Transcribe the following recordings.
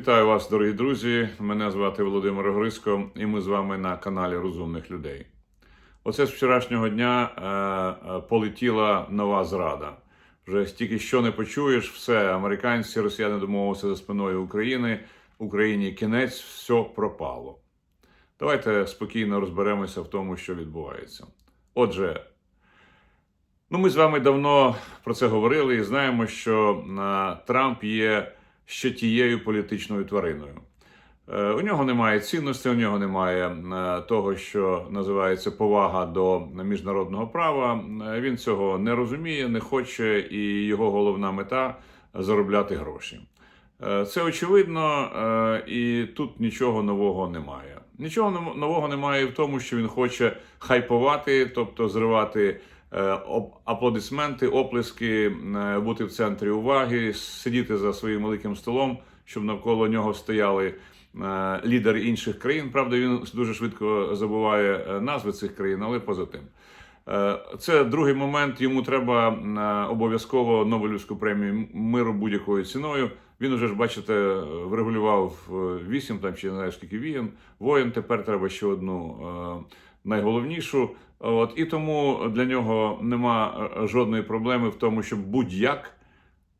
Вітаю вас, дорогі друзі. Мене звати Володимир Гриско, і ми з вами на каналі Розумних людей. Оце з вчорашнього дня е, е, полетіла нова зрада. Вже стільки що не почуєш, все американці, росіяни домовилися за спиною України. Україні кінець, все пропало. Давайте спокійно розберемося в тому, що відбувається. Отже, ну ми з вами давно про це говорили і знаємо, що е, Трамп є ще тією політичною твариною. Е, У нього немає цінностей, у нього немає е, того, що називається повага до міжнародного права. Е, Він цього не розуміє, не хоче, і його головна мета заробляти гроші. Це очевидно, і тут нічого нового немає. Нічого нового немає в тому, що він хоче хайпувати, тобто зривати аплодисменти, оплески, е, бути в центрі уваги, сидіти за своїм великим столом, щоб навколо нього стояли е, лідери інших країн. Правда, він дуже швидко забуває е, назви цих країн, але поза тим. Е, Це другий момент. Йому треба е, обов'язково Нобелівську премію миру будь-якою ціною. Він уже ж, бачите, врегулював е, вісім там чи не знаю скільки війн. Воєн тепер треба ще одну е, найголовнішу. От і тому для нього нема е, жодної проблеми в тому, щоб будь-як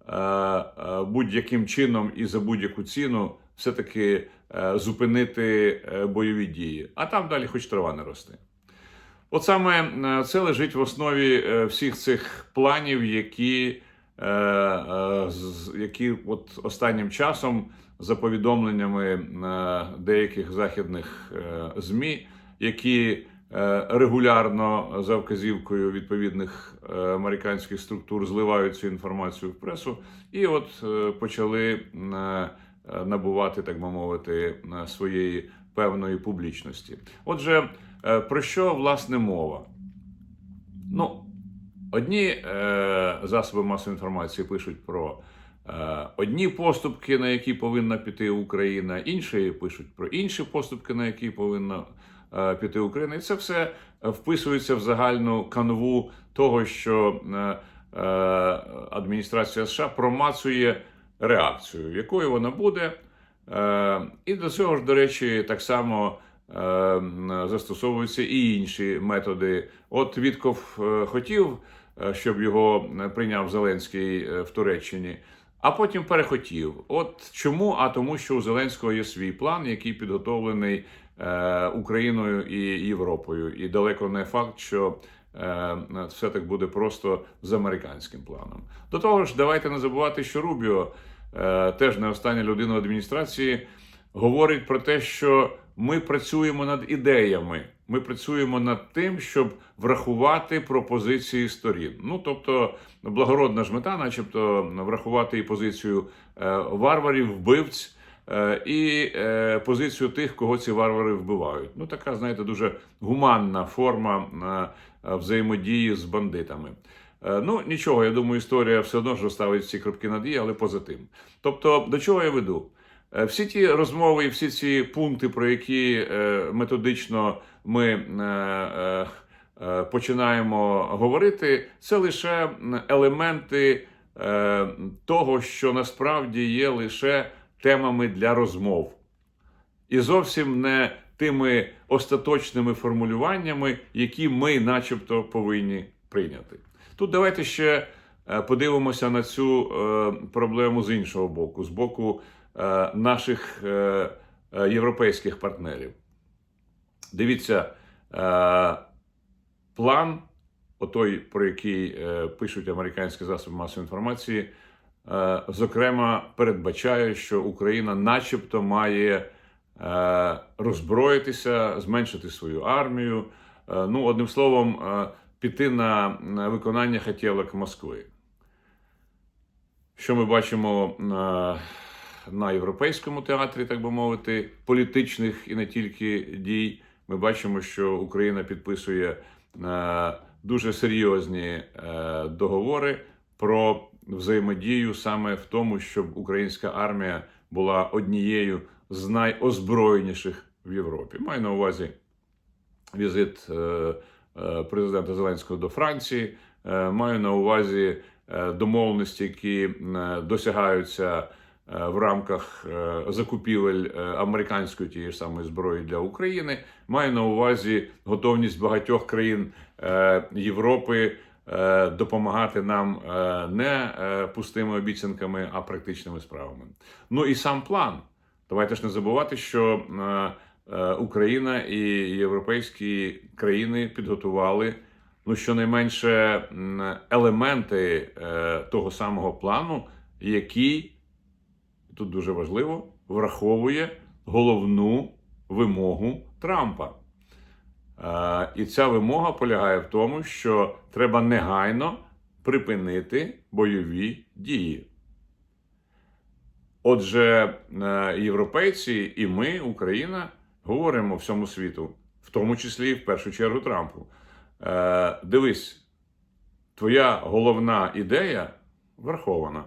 е, е, будь-яким чином і за будь-яку ціну все-таки зупинити бойові дії. А там далі хоч трава не росте. От саме це лежить в основі всіх цих планів, які, які от останнім часом, за повідомленнями деяких західних ЗМІ, які е, регулярно за вказівкою відповідних е, американських структур зливають цю інформацію в пресу, і от е, почали набувати, так би мовити, своєї певної публічності. Отже, про що власне мова? Ну, одні засоби масової інформації пишуть про одні поступки, на які повинна піти Україна, інші пишуть про інші поступки, на які повинна піти Україна. І це все вписується в загальну канву того, що е, е, адміністрація США промацує реакцію, якою вона буде. Е, і до цього ж, до речі, так само е, застосовуються і інші методи. От Вітков е, хотів, е, щоб його е, прийняв Зеленський е, в Туреччині, а потім перехотів. От чому? А тому, що у Зеленського є свій план, який підготовлений е, Україною і Європою. І далеко не факт, що е, все так буде просто з американським планом. До того ж, давайте не забувати, що Рубіо е, теж не остання людина в адміністрації, говорить про те, що ми працюємо над ідеями. Ми працюємо над тим, щоб врахувати пропозиції сторін. Ну тобто, благородна ж мета, начебто, врахувати і позицію е, варварів, вбивць. Е, І е, позицію тих, кого ці варвари вбивають. Ну, така, знаєте, дуже гуманна форма е, взаємодії з бандитами. Ну, нічого, я думаю, історія все одно ж розставить всі крапки над «і», але поза тим. Тобто, до чого я веду? Всі ті розмови і всі ці пункти, про які методично ми починаємо говорити, це лише елементи того, що насправді є лише темами для розмов, і зовсім не тими остаточними формулюваннями, які ми, начебто, повинні прийняти. Тут давайте ще е, подивимося на цю е, проблему з іншого боку, з боку е, наших європейських партнерів. Дивіться, план, отой, про який пишуть американські засоби масової інформації, зокрема, передбачає, що Україна, начебто, має е, роззброїтися, зменшити свою армію. Е, ну, одним словом, е, піти на, на виконання хотілок Москви. Що ми бачимо на, європейському театрі, так би мовити, політичних і не тільки дій. Ми бачимо, що Україна підписує е, дуже серйозні е, договори про взаємодію саме в тому, щоб українська армія була однією з найозброєніших в Європі. Маю на увазі візит е, е, президента Зеленського до Франції. Е, Маю на увазі домовленості, які досягаються в рамках закупівель американської тієї ж самої зброї для України. Маю на увазі готовність багатьох країн Європи допомагати нам е, не е, пустими обіцянками, а практичними справами. Ну і сам план. Давайте ж не забувати, що е, е, Україна і європейські країни підготували ну, щонайменше елементи е, того самого плану, який тут дуже важливо враховує головну вимогу Трампа. Е, І ця вимога полягає в тому, що треба негайно припинити бойові дії. Отже, е, європейці і ми, Україна, говоримо всьому світу, в тому числі в першу чергу Трампу. Е, Дивись, твоя головна ідея врахована.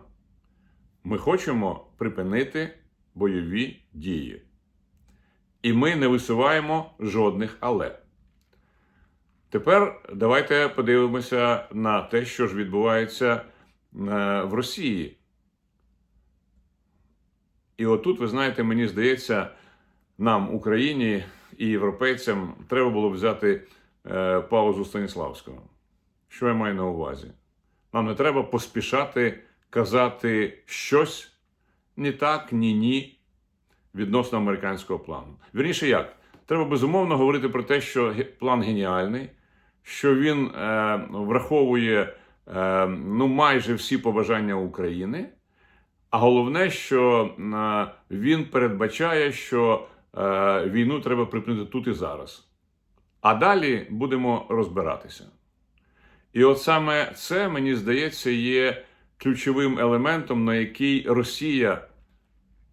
Ми хочемо припинити бойові дії. І ми не висуваємо жодних але. Тепер давайте подивимося на те, що ж відбувається е, в Росії. І отут, ви знаєте, мені здається, нам, Україні і європейцям, треба було взяти е, паузу Станіславського. Що я маю на увазі? Нам не треба поспішати казати щось ні так, ні ні відносно американського плану. Вірніше як? Треба безумовно говорити про те, що план геніальний, що він е, враховує е, ну, майже всі побажання України. А головне, що е, він передбачає, що е, війну треба припинити тут і зараз. А далі будемо розбиратися. І от саме це, мені здається, є ключовим елементом, на який Росія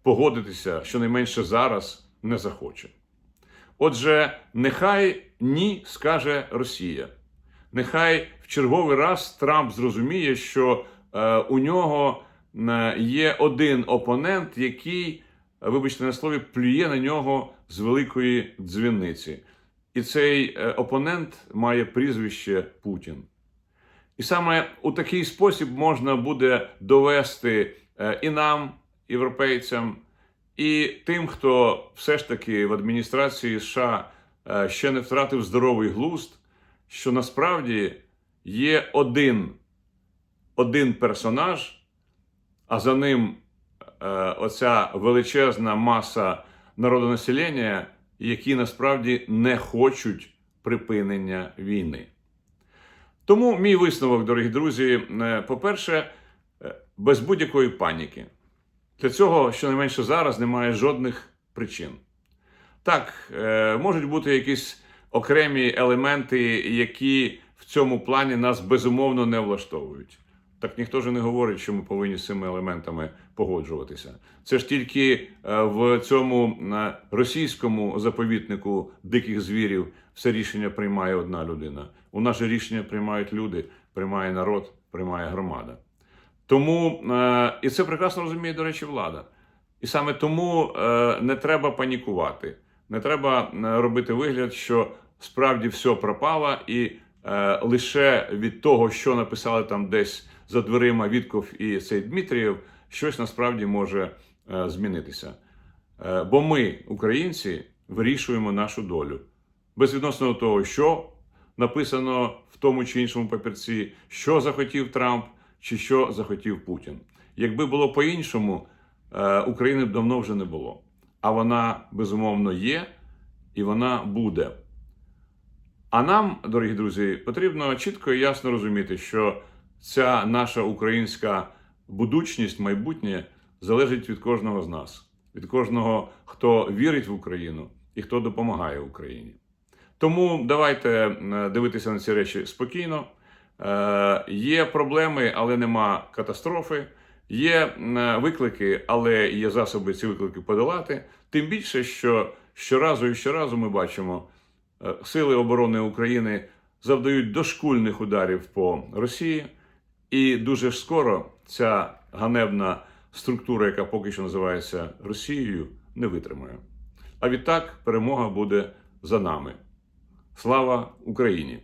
погодитися щонайменше зараз не захоче. Отже, нехай ні скаже Росія. Нехай в черговий раз Трамп зрозуміє, що е, у нього е, є один опонент, який, е, вибачте на слові, плює на нього з великої дзвіниці. І цей опонент має прізвище Путін. І саме у такий спосіб можна буде довести і нам, європейцям, і тим, хто все ж таки в адміністрації США ще не втратив здоровий глузд, що насправді є один, один персонаж, а за ним е, оця величезна маса народонаселення, які насправді не хочуть припинення війни. Тому мій висновок, дорогі друзі, е, по-перше, е, без будь-якої паніки. Для цього, щонайменше зараз, немає жодних причин. Так, е, можуть бути якісь окремі елементи, які в цьому плані нас безумовно не влаштовують. Так ніхто ж не говорить, що ми повинні з цими елементами погоджуватися. Це ж тільки е, в цьому е, російському заповітнику диких звірів все рішення приймає одна людина. У нас же рішення приймають люди, приймає народ, приймає громада. Тому і це прекрасно розуміє, до речі, влада. І саме тому не треба панікувати, не треба е, робити вигляд, що справді все пропало, і е, лише від того, що написали там десь за дверима Вітков і цей Дмитрієв, щось насправді може е, змінитися. Е, бо ми, українці, вирішуємо нашу долю безвідносно того, що написано в тому чи іншому папірці, що захотів Трамп чи що захотів Путін. Якби було по-іншому, е, України б давно вже не було. А вона безумовно є і вона буде. А нам, дорогі друзі, потрібно чітко і ясно розуміти, що ця наша українська будучність, майбутнє залежить від кожного з нас, від кожного, хто вірить в Україну і хто допомагає Україні. Тому давайте е, дивитися на ці речі спокійно. Е, є проблеми, але нема катастрофи. Є е, виклики, але є засоби ці виклики подолати. Тим більше, що щоразу і щоразу ми бачимо, е, сили оборони України завдають дошкульних ударів по Росії, і дуже скоро ця ганебна структура, яка поки що називається Росією, не витримає. А відтак перемога буде за нами. Слава Україні!